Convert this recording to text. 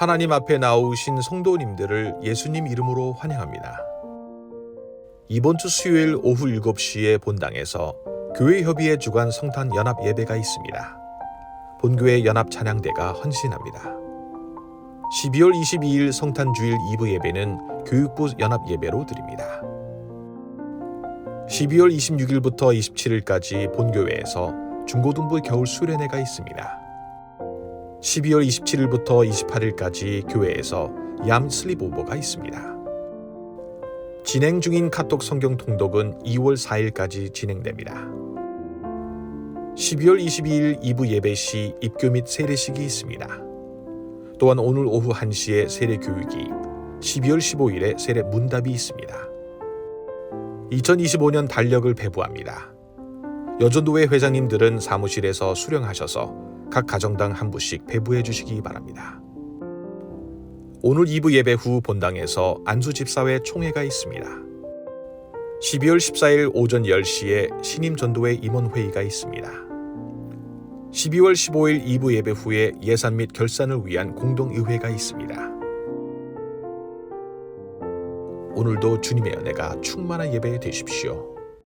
하나님 앞에 나오신 성도님들을 예수님 이름으로 환영합니다. 이번 주 수요일 오후 7시에 본당에서 교회협의회 주관 성탄 연합 예배가 있습니다. 본교회 연합 찬양대가 헌신합니다. 12월 22일 성탄 주일 2부 예배는 교육부 연합 예배로 드립니다. 12월 26일부터 27일까지 본교회에서 중고등부 겨울 수련회가 있습니다. 12월 27일부터 28일까지 교회에서 얌 슬립오버가 있습니다. 진행 중인 카톡 성경 통독은 2월 4일까지 진행됩니다. 12월 22일 2부 예배 시 입교 및 세례식이 있습니다. 또한 오늘 오후 1시에 세례 교육이, 12월 15일에 세례 문답이 있습니다. 2025년 달력을 배부합니다. 여전도회 회장님들은 사무실에서 수령하셔서 각 가정당 한 부씩 배부해 주시기 바랍니다. 오늘 2부 예배 후 본당에서 안수 집사회 총회가 있습니다. 12월 14일 오전 10시에 신임 전도회 임원 회의가 있습니다. 12월 15일 2부 예배 후에 예산 및 결산을 위한 공동 의회가 있습니다. 오늘도 주님의 은혜가 충만한 예배 되십시오.